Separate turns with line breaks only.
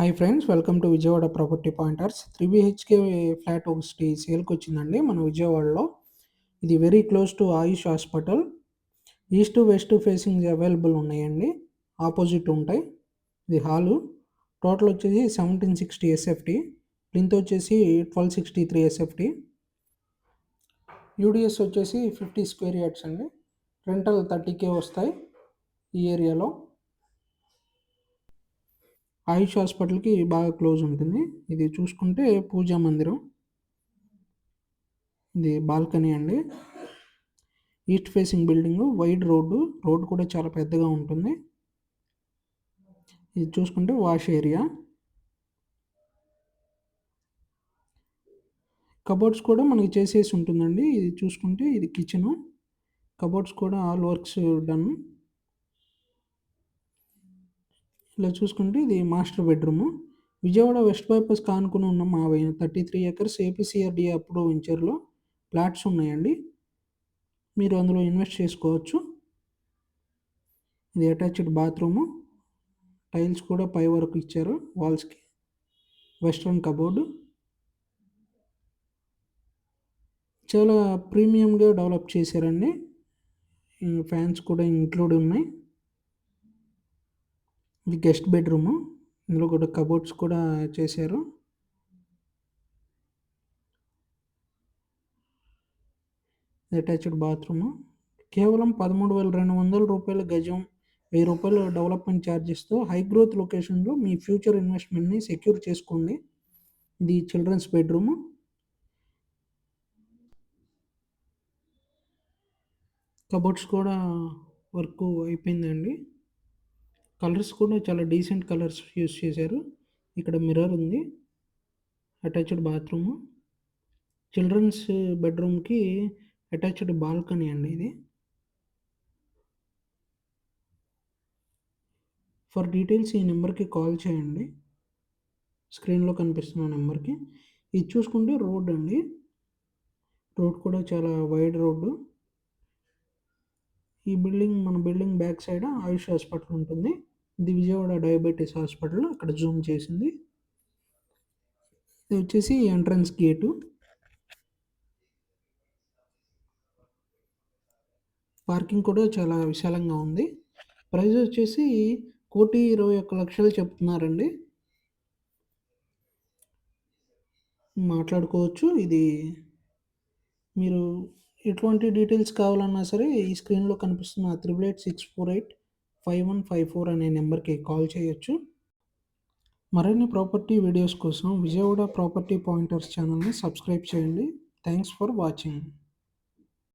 Hi friends welcome to Vijayawada property pointers. Three BHK flat ఒకటి సేల్కి వచ్చిందండి. మన విజయవాడలో ఇది very close to Ayush hospital. East west facing available ఉన్నాయండి. ఆపోజిట్ ఉంటాయి. ఇది హాలు. టోటల్ వచ్చేసి సెవెంటీన్ సిక్స్టీ ఎస్ఎఫ్టీ. ప్లింత్ వచ్చేసి twelve sixty three SFT. UDS వచ్చేసి ఫిఫ్టీ స్క్వేర్ యార్డ్స్ అండి. రెంటల్ థర్టీ కే వస్తాయి ఈ ఏరియాలో. ఆయుష్ హాస్పిటల్కి బాగా క్లోజ్ ఉంటుంది. ఇది చూసుకుంటే పూజా మందిరం. ఇది బాల్కనీ అండి. East facing building wide road. Road కూడా చాలా పెద్దగా ఉంటుంది. ఇది చూసుకుంటే వాష్ ఏరియా. కబోర్డ్స్ కూడా మనకి చేసేసి ఉంటుందండి. ఇది చూసుకుంటే ఇది కిచెను. కబోర్డ్స్ కూడా ఆల్ వర్క్స్ డన్. ఇలా చూసుకుంటే ఇది master bedroom. Vijayawada west bypass కానుకుని ఉన్న మా థర్టీ త్రీ ఎకర్స్ ఏపీసీఆర్డీ అప్పుడు వెంచర్లో ప్లాట్స్ ఉన్నాయండి. మీరు అందులో ఇన్వెస్ట్ చేసుకోవచ్చు. ఇది అటాచ్డ్ బాత్రూము. టైల్స్ కూడా పై వరకు ఇచ్చారు వాల్స్కి. Western cupboard. చాలా ప్రీమియంగా డెవలప్ చేశారండి. ఫ్యాన్స్ కూడా ఇంక్లూడ్ ఉన్నాయి. ఇది గెస్ట్ బెడ్రూము. ఇందులో కూడా కబోర్డ్స్ కూడా చేశారు. Attached bathroom. కేవలం పదమూడు వేల రెండు వందల రూపాయల గజం వెయ్యి రూపాయలు డెవలప్మెంట్ ఛార్జెస్తో హై గ్రోత్ లొకేషన్లో మీ ఫ్యూచర్ ఇన్వెస్ట్మెంట్ని సెక్యూర్ చేసుకోండి. ఇది చిల్డ్రన్స్ బెడ్రూము. కబోర్డ్స్ కూడా వర్క్ అయిపోయిందండి. కలర్స్ కూడా చాలా డీసెంట్ కలర్స్ యూస్ చేశారు. ఇక్కడ మిర్రర్ ఉంది. Attached bathroom. చిల్డ్రన్స్ బెడ్రూమ్కి అటాచ్డ్ బాల్కనీ అండి ఇది. ఫర్ డీటెయిల్స్ ఈ నెంబర్కి కాల్ చేయండి. స్క్రీన్లో కనిపిస్తున్న నెంబర్కి. ఇది చూసుకుంటే రోడ్ అండి. రోడ్ కూడా చాలా వైడ్ రోడ్డు ఈ బిల్డింగ్ మన building back side Ayush hospital ఉంటుంది. ఇది విజయవాడ డయాబెటీస్ హాస్పిటల్ అక్కడ జూమ్ చేసింది. ఇది వచ్చేసి ఎంట్రన్స్ గేటు. పార్కింగ్ కూడా చాలా విశాలంగా ఉంది. ప్రైస్ వచ్చేసి కోటి ఇరవై ఒక్క లక్షలు చెప్తున్నారండి. మాట్లాడుకోవచ్చు. ఇది మీరు ఎటువంటి డీటెయిల్స్ కావాలన్నా సరే ఈ స్క్రీన్లో కనిపిస్తున్న triple eight six four eight five one five four అనే నెంబర్కి కాల్ చేయొచ్చు. మరిన్ని ప్రాపర్టీ వీడియోస్ కోసం విజయవాడ ప్రాపర్టీ పాయింటర్స్ ఛానల్ని సబ్స్క్రైబ్ చేయండి. Thanks for watching.